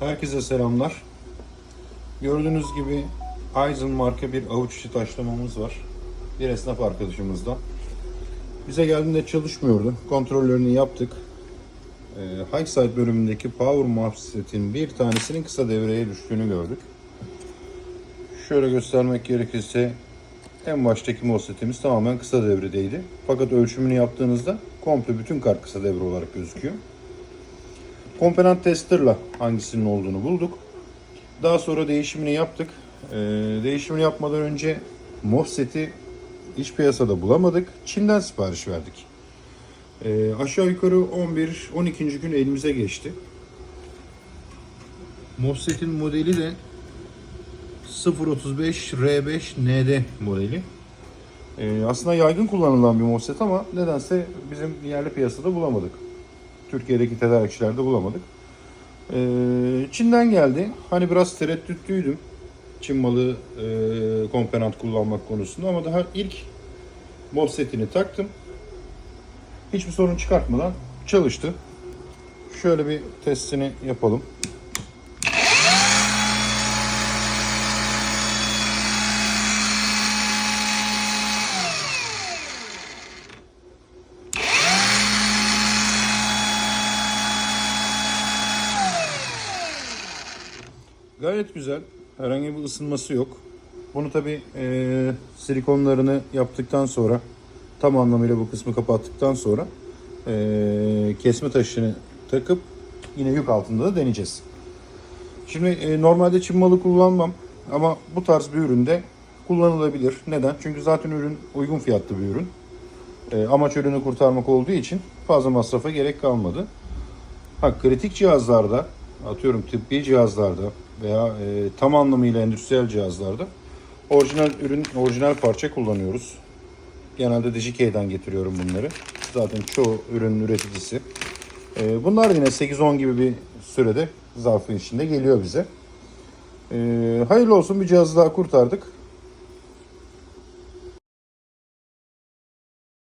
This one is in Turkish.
Herkese selamlar. Gördüğünüz gibi Aizen marka bir avuç içi taşlamamız var. Bir esnaf arkadaşımızdan. Bize geldiğinde çalışmıyordu. Kontrollerini yaptık. Ee, High Side bölümündeki Power MOSFET'in bir tanesinin kısa devreye düştüğünü gördük. Şöyle göstermek gerekirse en baştaki MOSFET'imiz tamamen kısa devredeydi. Fakat ölçümünü yaptığınızda komple bütün kart kısa devre olarak gözüküyor. Komponent testerla hangisinin olduğunu bulduk. Daha sonra değişimini yaptık. Ee, değişimini yapmadan önce MOSFET'i iç piyasada bulamadık. Çin'den sipariş verdik. Ee, aşağı yukarı 11-12. gün elimize geçti. MOSFET'in modeli de 035 R5 ND modeli. Ee, aslında yaygın kullanılan bir MOSFET ama nedense bizim yerli piyasada bulamadık. Türkiye'deki tedarikçilerde bulamadık. Ee, Çin'den geldi. Hani biraz tereddütlüydüm. Çin malı e, komponent kullanmak konusunda ama daha ilk MOSFET'ini taktım. Hiçbir sorun çıkartmadan çalıştı. Şöyle bir testini yapalım. Gayet güzel. Herhangi bir ısınması yok. Bunu tabi silikonlarını yaptıktan sonra tam anlamıyla bu kısmı kapattıktan sonra e, kesme taşını takıp yine yük altında da deneyeceğiz. Şimdi e, normalde çim malı kullanmam ama bu tarz bir üründe kullanılabilir. Neden? Çünkü zaten ürün uygun fiyatlı bir ürün. E, amaç ürünü kurtarmak olduğu için fazla masrafa gerek kalmadı. Ha kritik cihazlarda atıyorum tıbbi cihazlarda veya e, tam anlamıyla endüstriyel cihazlarda orijinal ürün, orijinal parça kullanıyoruz. Genelde Digikey'den getiriyorum bunları. Zaten çoğu ürünün üreticisi. E, bunlar yine 8-10 gibi bir sürede zarfın içinde geliyor bize. E, hayırlı olsun bir cihazı daha kurtardık.